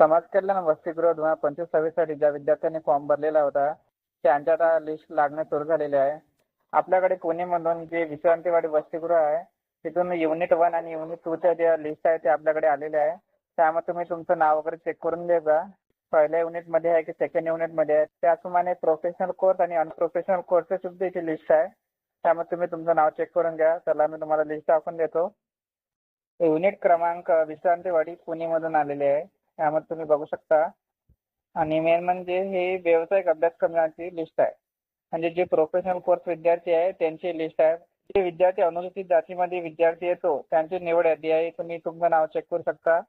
समाज कल्याण वसतिगृह दोन हजार पंचवीस सव्वीससाठी ज्या विद्यार्थ्यांनी फॉर्म भरलेला होता त्यांच्या आता लिस्ट लागणं सुरू झालेले आहे. आपल्याकडे पुणेमधून जे विश्रांतीवाडी वसतिगृह आहे तिथून युनिट वन आणि युनिट टूच्या ज्या लिस्ट आहे ते आपल्याकडे आलेले आहे. त्यामध्ये तुम्ही तुमचं नाव वगैरे चेक करून घ्यायचा पहिल्या युनिटमध्ये आहे की सेकंड युनिटमध्ये आहे. त्याचप्रमाणे प्रोफेशनल कोर्स आणि अनप्रोफेशनल कोर्सची सुद्धा इथे लिस्ट आहे. त्यामध्ये तुम्ही तुमचं नाव चेक करून घ्या. त्याला मी तुम्हाला लिस्ट दाखवून देतो. युनिट क्रमांक विश्रांतीवाडी पुणेमधून आलेले आहे. त्यामध्ये तुम्ही बघू शकता. आणि मेन म्हणजे हे व्यावसायिक अभ्यासक्रमाची लिस्ट आहे. म्हणजे जे प्रोफेशनल कोर्स विद्यार्थी आहे त्यांची लिस्ट आहे. जे विद्यार्थी अनुसूचित जातीमध्ये विद्यार्थी येतो त्यांची निवड यादी आहे तुम्ही तुमचं नाव चेक करू शकता.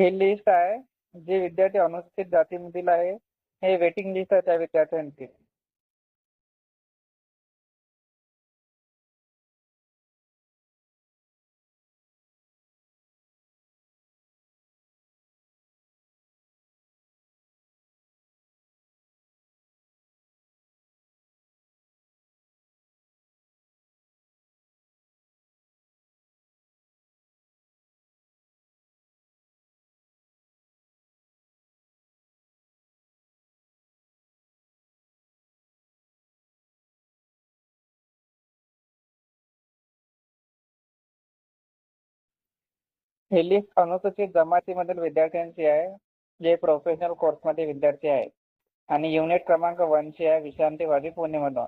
ही लिस्ट आहे जे विद्यार्थी अनुसूचित जातीमधील आहे हे वेटिंग लिस्ट आहे त्या विद्यार्थ्यांची. ही लिस्ट अनुसूचित जमातीमधील विद्यार्थ्यांची आहे जे प्रोफेशनल कोर्समध्ये विद्यार्थी आहेत. आणि युनिट क्रमांक वनची आहे विश्रांतीवादी पुणेमधून.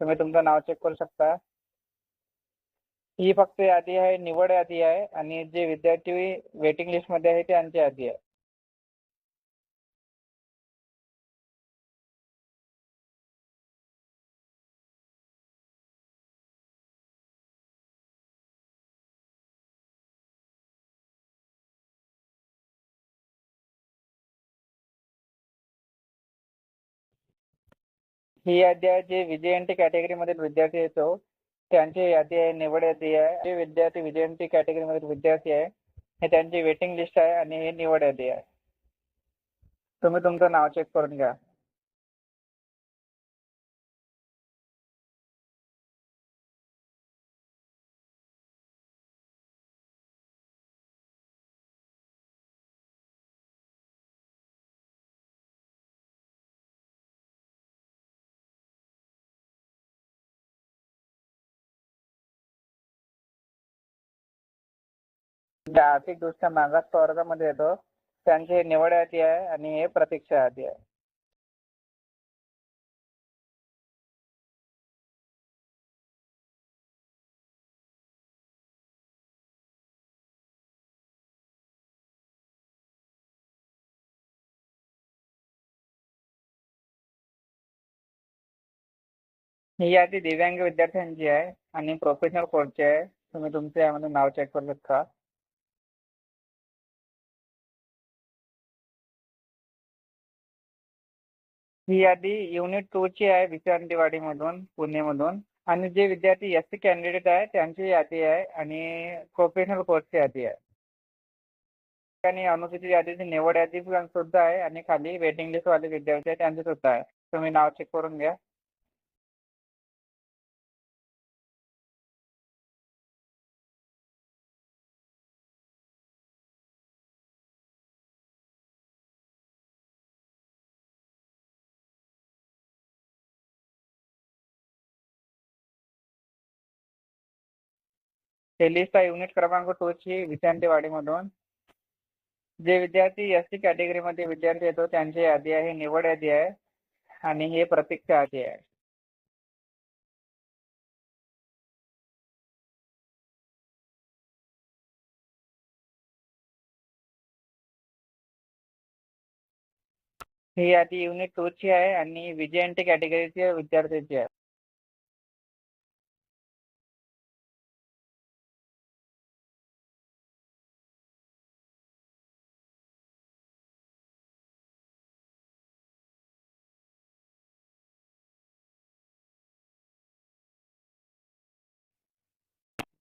तुम्ही तुमचं नाव चेक करू शकता. ही फक्त यादी आहे निवड यादी आहे. आणि जे विद्यार्थी वेटिंग लिस्टमध्ये आहे त्यांची यादी आहे. ही यादी आहे जे विजयंती कॅटेगरीमधील विद्यार्थी येतो त्यांची यादी आहे निवड यादी आहे. जे विद्यार्थी विजयंती कॅटेगरीमधील विद्यार्थी आहे. हे त्यांची वेटिंग लिस्ट आहे आणि हे निवड यादी आहे. तुम्ही तुमचं नाव चेक करून घ्या. जे आर्थिकदृष्ट्या मागास प्रवर्गामध्ये येतो. त्यांची निवड यादी आहे आणि हे प्रतीक्षा यादी आहे. ही यादी दिव्यांग विद्यार्थ्यांची आहे आणि प्रोफेशनल कोर्सची आहे. तुम्ही तुमच्या यामध्ये नाव चेक करू शकता ही यादी युनिट टू ची आहे विश्रांतीवाडीमधून पुणेमधून. आणि जे विद्यार्थी एस सी कॅन्डिडेट आहे त्यांची यादी आहे आणि प्रोफेशनल कोर्सची यादी आहे. आणि अनुसूचित यादीची निवड यादी सुद्धा आहे आणि खाली वेटिंग लिस्ट वाले विद्यार्थी आहे त्यांची सुद्धा आहे. तुम्ही नाव चेक करून घ्या. सेलिस्टा लिस्ट आहे युनिट क्रमांक टू ची विश्रांतीवाडीमधून जे विद्यार्थी एस टी कॅटेगरीमध्ये विद्यार्थी येतो त्यांची यादी आहे निवड यादी आहे आणि हे प्रतीक्षा यादी आहे. ही यादी युनिट टू ची आहे आणि विजयंती कॅटेगरीच्या विद्यार्थ्यांची आहे.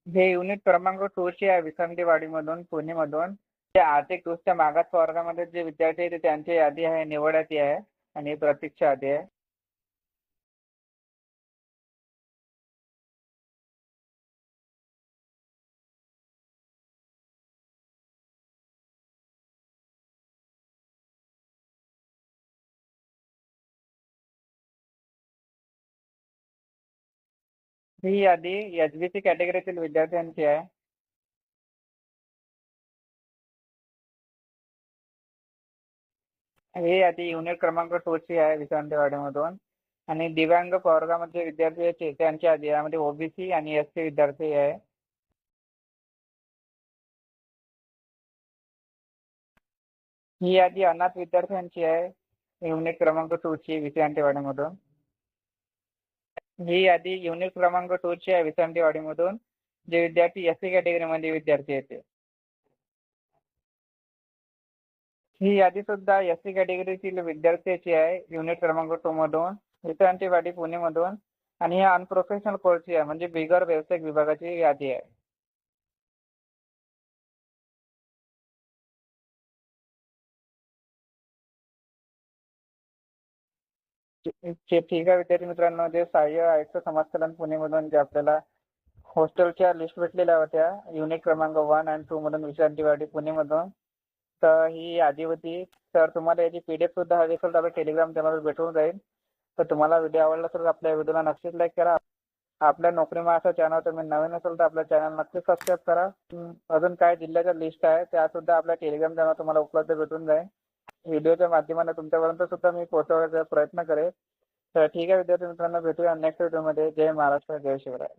हे युनिट क्रमांक टू आहे विसंगीवाडीमधून पुणेमधून. ते आर्थिक दृष्ट्या मागास वर्गामध्ये जे विद्यार्थी आहेत ते त्यांची यादी आहे निवड यादी आहे आणि प्रतीक्षा यादी आहे. ही यादी एच बी सी कॅटेगरीतील विद्यार्थ्यांची आहे. ही यादी युनिट क्रमांक टू ची आहे विश्रांतीवाडीमधून. आणि दिव्यांग प्रवर्गामध्ये विद्यार्थी आहेत त्यांच्या त्यांची यादी आहे यामध्ये ओबीसी आणि एस सी विद्यार्थी आहे. ही यादी अनाथ विद्यार्थ्यांची आहे. युनिट क्रमांक टू ची विश्रांतीवाडीमधून. ही यादी युनिट क्रमांक टू ची आहे विश्रांतीवाडीमधून जे विद्यार्थी एस सी कॅटेगरीमध्ये विद्यार्थी येते ही यादी सुद्धा एस सी कॅटेगरीतील विद्यार्थ्याची आहे युनिट क्रमांक टू मधून विश्रांतीवाडी पुणेमधून आणि ही अनप्रोफेशनल कोर्सची आहे म्हणजे बिगर व्यावसायिक विभागाची यादी आहे. ठीक आहे विद्यार्थी मित्रांनो जे सहाय्य आयुक्त समाज कल्याण पुणेमधून जे आपल्याला हॉस्टेलच्या लिस्ट भेटलेल्या होत्या. युनिट क्रमांक वन अँड टू मधून विश्रांतीवाडी पुणेमधून. तर ही यादी होती तर तुम्हाला याची पी डी एफ सुद्धा हवी असेल तर आपल्या टेलिग्राम चॅनलवर भेटून जाईल. तर तुम्हाला व्हिडिओ आवडला तर आपल्या व्हिडिओला नक्कीच लाईक करा. आपल्या नोकरी माझ्या चॅनल तुम्ही नवीन असेल तर आपल्या चॅनल नक्कीच सबस्क्राईब करा. अजून काय जिल्ह्याच्या लिस्ट आहे त्या सुद्धा आपल्या टेलिग्राम चॅनल तुम्हाला उपलब्ध भेटून जाईल. व्हिडिओच्या माध्यमाने तुमच्यापर्यंत सुद्धा मी पोहोचवण्याचा प्रयत्न करेल. तर ठीक आहे विद्यार्थी मित्रांनो भेटूया नेक्स्ट व्हिडिओमध्ये जय महाराष्ट्र जय शिवराय.